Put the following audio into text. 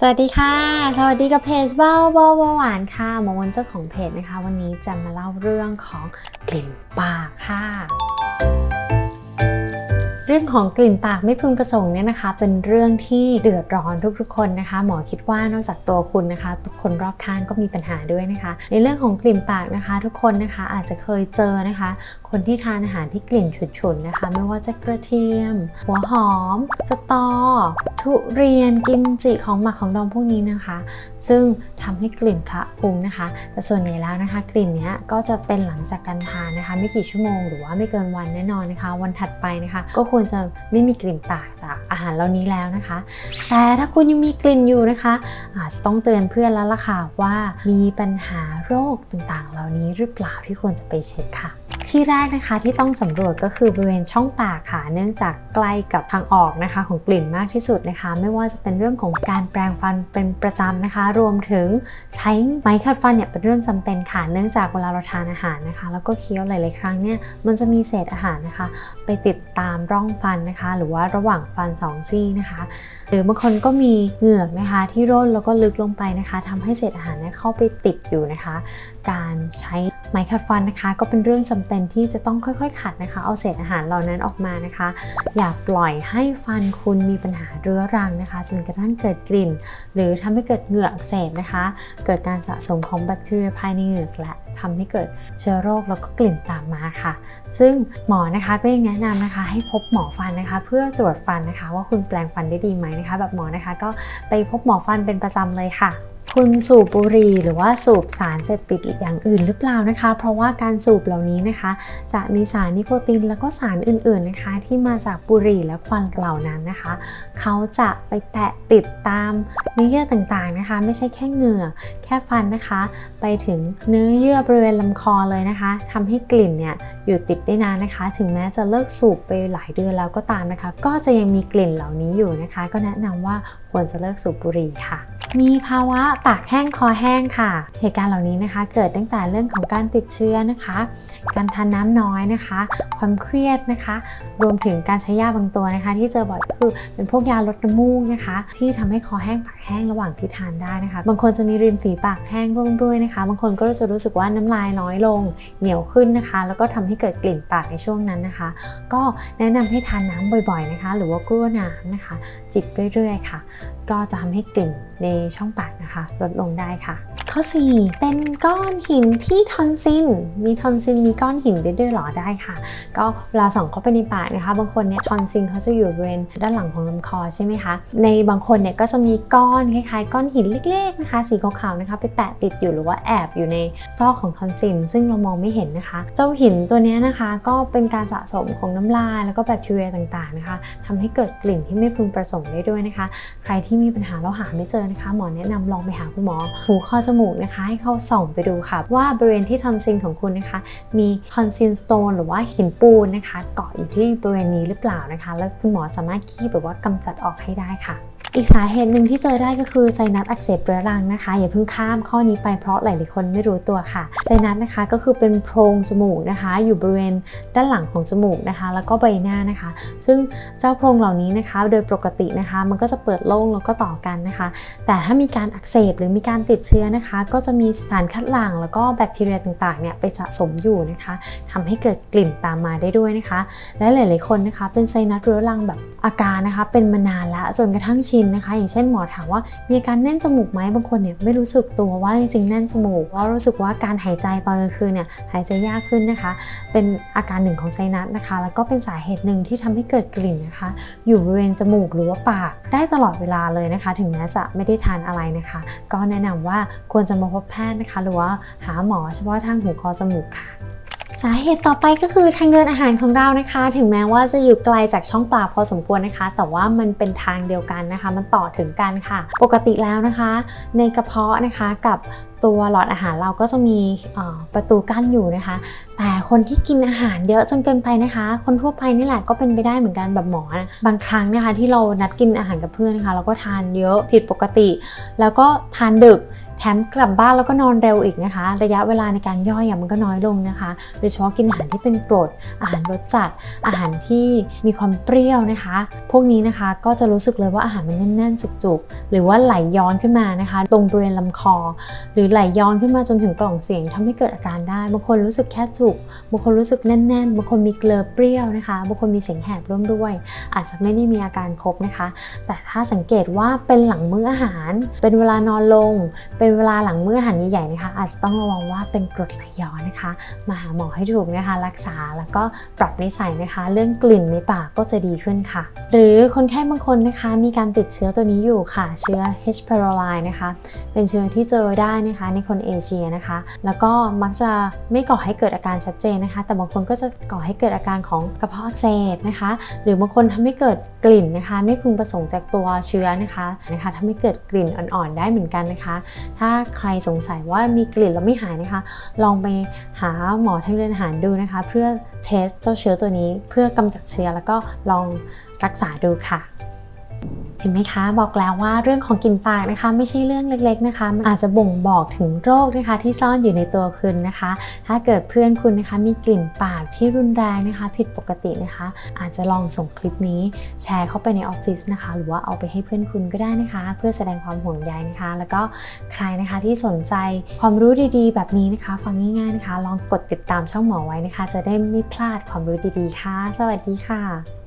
สวัสดีค่ะ สวัสดีกับเพจเบ้าเบ้าหวานค่ะหมอวนเจ้าของเพจนะคะ วันนี้จะมาเล่าเรื่องของกลิ่นปากค่ะ เรื่องของกลิ่นปากไม่พึงประสงค์เนี่ยนะคะ เป็นเรื่องที่เดือดร้อนทุกๆ คนนะคะ หมอคิดว่านอกจากตัวคุณนะคะทุกคนรอบข้างก็มีปัญหาด้วยนะคะ ในเรื่องของกลิ่นปากนะคะ ทุกคนนะคะอาจจะเคยเจอนะคะคนที่ทานอาหารที่กลิ่นฉุนๆนะคะ ไม่ว่าจะกระเทียม หัวหอม สตอ ทุเรียนกิมจิของหมักของดองพวกนี้นะคะ ซึ่งทำให้กลิ่นคละคลุ้งนะคะ แต่ส่วนใหญ่แล้วนะคะ กลิ่นเนี้ยก็จะเป็นหลังจากการทานนะคะ ไม่กี่ชั่วโมงหรือว่าไม่เกินวันแน่นอนนะคะ วันถัดไปนะคะ ก็ควรจะไม่มีกลิ่นปากจากอาหารเหล่านี้แล้วนะคะ แต่ถ้าคุณยังมีกลิ่นอยู่นะคะอาจจะต้องเตือนเพื่อนแล้วล่ะค่ะว่ามีปัญหาโรคต่างๆ เหล่านี้หรือเปล่าที่ควรจะไปเช็คค่ะ ที่แรกนะคะที่ต้องสำรวจก็คือบริเวณช่องปากค่ะ เนื่องจากใกล้กับทางออกนะคะ ของกลิ่นมากที่สุดนะคะ ไม่ว่าจะเป็นเรื่องของการแปรงฟันเป็นประจำนะคะ รวมถึงใช้ไม้ขัดฟันเนี่ยเป็นเรื่องจำเป็นค่ะ เนื่องจากเวลาเราทานอาหารนะคะ แล้วก็เคี้ยวหลาย ๆ ครั้งเนี่ยมันจะมีเศษอาหารนะคะ ไปติดตามร่องฟันนะคะ หรือว่าระหว่างฟันสองซี่นะคะ หรือบางคนก็มีเหงือกนะคะที่ร่นแล้วก็ลึกลงไปนะคะทำให้เศษอาหารเนี่ยเข้าไปติดอยู่นะคะ การใช้ไม้ขัดฟันนะคะ ก็เป็นเรื่องจำเป็นที่จะต้องค่อยๆ ขัดนะคะ เอาเศษอาหารเหล่านั้นออกมานะคะ อย่าปล่อยให้ฟันคุณมีปัญหาเรื้อรังนะคะจนกระทั่งเกิดกลิ่น หรือทำให้เกิดเหงือกอักเสบนะคะ เกิดการสะสมของแบคทีเรียภายในเหงือกและทำให้เกิดเชื้อโรคแล้วก็กลิ่นตามมาค่ะ ซึ่งหมอนะคะก็ยังแนะนำนะคะ ให้พบหมอฟันนะคะ เพื่อตรวจฟันนะคะ ว่าคุณแปลงฟันได้ดีไหมนะคะ แบบหมอนะคะ ก็ไปพบหมอฟันเป็นประจำเลยค่ะ คุณสูบบุหรี่หรือว่าสูบสารเสพติดอย่างอื่นหรือเปล่านะคะ เพราะว่าการสูบเหล่านี้นะคะ จะมีสารนิโคตินแล้วก็สารอื่นๆนะคะ ที่มาจากบุหรี่และควันเหล่านั้นนะคะ เขาจะไปแปะติดตามเนื้อเยื่อต่างๆนะคะ ไม่ใช่แค่เหงื่อแค่ฟันนะคะ ไปถึงเนื้อเยื่อบริเวณลำคอเลยนะคะทำให้กลิ่นเนี่ยอยู่ติดได้นานนะคะ ถึงแม้จะเลิกสูบไปหลายเดือนแล้วก็ตามนะคะ ก็จะยังมีกลิ่นเหล่านี้อยู่นะคะ ก็แนะนำว่าควรจะเลิกสูบบุหรี่ค่ะ มีภาวะปากแห้งคอแห้งค่ะ เหตุการณ์เหล่านี้นะคะ เกิดตั้งแต่เรื่องของการติดเชื้อนะคะ การทานน้ำน้อยนะคะ ความเครียดนะคะ รวมถึงการใช้ยาบางตัวนะคะ ที่เจอบ่อยก็คือเป็นพวกยาลดน้ำมูกนะคะ ที่ทำให้คอแห้งปากแห้งระหว่างที่ทานได้นะคะ บางคนจะมีริมฝีปากแห้งร่วมด้วยนะคะ บางคนก็จะรู้สึกว่าน้ำลายน้อยลง เหนียวขึ้นนะคะ แล้วก็ทำให้เกิดกลิ่นปากในช่วงนั้นนะคะ ก็แนะนำให้ทานน้ำบ่อยๆนะคะ หรือว่ากลั้วน้ำนะคะ จิบเรื่อยๆ ค่ะ ก็จะทำให้กลิ่นในช่องปากนะคะ ลดลงได้ค่ะ ข้อ 4 เป็นก้อนหินที่ทอนซิลมีทอนซิลมีก้อนหินได้ด้วยหรอได้ค่ะ ก็เวลาส่องเข้าไปในปากนะคะ บางคนเนี่ยทอนซิลเขาจะอยู่บริเวณด้านหลังของลำคอใช่ไหมคะ ในบางคนเนี่ยก็จะมีก้อนคล้ายๆ ก้อนหินเล็กๆนะคะสีขาวๆนะคะ ไปแปะติดอยู่หรือว่าแอบอยู่ในซอกของทอนซิลซึ่งเรามองไม่เห็นนะคะ เจ้าหินตัวเนี้ยนะคะก็เป็นการสะสมของน้ำลายแล้วก็แบคทีเรียต่างๆนะคะทำให้เกิดกลิ่นที่ไม่พึงประสงค์ได้ด้วยนะคะ ใครที่มีปัญหาแล้วหาไม่เจอนะคะ หมอแนะนำลองไปหาคุณหมอหูคอจมูกนะคะ ให้เขาส่องไปดูค่ะ ว่าบริเวณที่ทอนซิลของคุณนะคะ มีทอนซิลสโตนหรือว่าหินปูนนะคะ เกาะอยู่ที่บริเวณนี้หรือเปล่านะคะ แล้วคุณหมอสามารถคีบหรือว่ากำจัดออกให้ได้ค่ะ อีกสาเหตุหนึ่งที่เจอได้ก็คือไซนัสอักเสบเรื้อรังนะคะ อย่าเพิ่งข้ามข้อนี้ไปเพราะหลาย ๆ คนไม่รู้ตัวค่ะไซนัสนะคะก็คือเป็นโพรงจมูกนะคะ อยู่บริเวณด้านหลังของจมูกนะคะ แล้วก็ใบหน้านะคะ ซึ่งเจ้าโพรงเหล่านี้นะคะ โดยปกตินะคะ มันก็จะเปิดโล่งแล้วก็ต่อกันนะคะ แต่ถ้ามีการอักเสบหรือมีการติดเชื้อนะคะ ก็จะมีสารคัดหลั่งแล้วก็แบคทีเรียต่าง ๆ เนี่ยไปสะสมอยู่นะคะทำให้เกิดกลิ่นตามมาได้ด้วยนะคะ และหลาย ๆ คนนะคะ เป็นไซนัสเรื้อรังแบบอาการนะคะ เป็นมานานแล้วจนกระทั่งชินนะคะ อย่างเช่นหมอถามว่ามีอาการแน่นจมูกไหมบางคนเนี่ยไม่รู้สึกตัวว่าจริงๆแน่นจมูกว่ารู้สึกว่าการหายใจตอนกลางคืนเนี่ยหายใจยากขึ้นนะคะ เป็นอาการหนึ่งของไซนัสนะคะ แล้วก็เป็นสาเหตุหนึ่งที่ทำให้เกิดกลิ่นนะคะ อยู่บริเวณจมูกหรือว่าปากได้ตลอดเวลาเลยนะคะ ถึงแม้จะไม่ได้ทานอะไรนะคะ ก็แนะนำว่าควรจะมาพบแพทย์นะคะ หรือว่าหาหมอเฉพาะทางหูคอจมูกค่ะ สาเหตุต่อไปก็คือทางเดินอาหารของเรานะคะ ถึงแม้ว่าจะอยู่ไกลจากช่องปากพอสมควรนะคะ แต่ว่ามันเป็นทางเดียวกันนะคะ มันต่อถึงกันค่ะ ปกติแล้วนะคะ ในกระเพาะนะคะกับตัวหลอดอาหารเราก็จะมีประตูกั้นอยู่นะคะ แต่คนที่กินอาหารเยอะจนเกินไปนะคะ คนทั่วไปนี่แหละก็เป็นไปได้เหมือนกันแบบหมอนะบางครั้งนะคะที่เรานัดกินอาหารกับเพื่อนนะคะ เราก็ทานเยอะผิดปกติ แล้วก็ทานดึก แถมกลับบ้านแล้วก็นอนเร็วอีกนะคะ ระยะเวลาในการย่อยอะมันก็น้อยลงนะคะโดยเฉพาะกินอาหารที่เป็นกรดอาหารรสจัด อาหารที่มีความเปรี้ยวนะคะ พวกนี้นะคะก็จะรู้สึกเลยว่าอาหารมันแน่นๆ จุกๆ หรือว่าไหลย้อนขึ้นมานะคะตรงบริเวณลำคอ หรือไหลย้อนขึ้นมาจนถึงกล่องเสียงทำให้เกิดอาการได้บางคนรู้สึกแค่จุกบางคนรู้สึกแน่นๆบางคนมีเกลือเปรี้ยวนะคะบางคนมีเสียงแหบร่วมด้วย อาจจะไม่ได้มีอาการครบนะคะ แต่ถ้าสังเกตว่าเป็นหลังมื้ออาหาร เป็นเวลานอนลงเป็นเวลาหลังมื้ออาหารใหญ่ๆนะคะ อาจจะต้องระวังว่าเป็นกรดไหลย้อนนะคะ มาหาหมอให้ถูกนะคะ รักษาแล้วก็ปรับนิสัยนะคะ เรื่องกลิ่นในปากก็จะดีขึ้นค่ะ หรือคนไข้บางคนนะคะมีการติดเชื้อตัวนี้อยู่ค่ะ เชื้อ H. pylori นะคะ เป็นเชื้อที่เจอได้นะคะในคนเอเชียนะคะ แล้วก็มักจะไม่ก่อให้เกิดอาการชัดเจนนะคะ แต่บางคนก็จะก่อให้เกิดอาการของกระเพาะอักเสบนะคะ หรือบางคนทำให้เกิดกลิ่นนะคะ ไม่พึงประสงค์จากตัวเชื้อนะคะนะคะทำให้เกิดกลิ่นอ่อนๆได้เหมือนกันนะคะถ้าใครสงสัยว่ามีกลิ่นแล้วไม่หายนะคะ ลองไปหาหมอทางเดินอาหารดูนะคะ เพื่อเทสเจ้าเชื้อตัวนี้เพื่อกำจัดเชื้อแล้วก็ลองรักษาดูค่ะ เห็นไหมคะ บอกแล้วว่าเรื่องของกลิ่นปากนะคะ ไม่ใช่เรื่องเล็กๆนะคะมันอาจจะบ่งบอกถึงโรคนะคะ ที่ซ่อนอยู่ในตัวคุณนะคะ ถ้าเกิดเพื่อนคุณนะคะ มีกลิ่นปากที่รุนแรงนะคะ ผิดปกตินะคะ อาจจะลองส่งคลิปนี้ แชร์เข้าไปในออฟฟิศนะคะ หรือว่าเอาไปให้เพื่อนคุณก็ได้นะคะ เพื่อแสดงความห่วงใยนะคะ แล้วก็ใครนะคะที่สนใจความรู้ดีๆ แบบนี้นะคะ ฟังง่ายๆนะคะ ลองกดติดตามช่องหมอไว้นะคะ จะได้ไม่พลาดความรู้ดีๆค่ะ สวัสดีค่ะ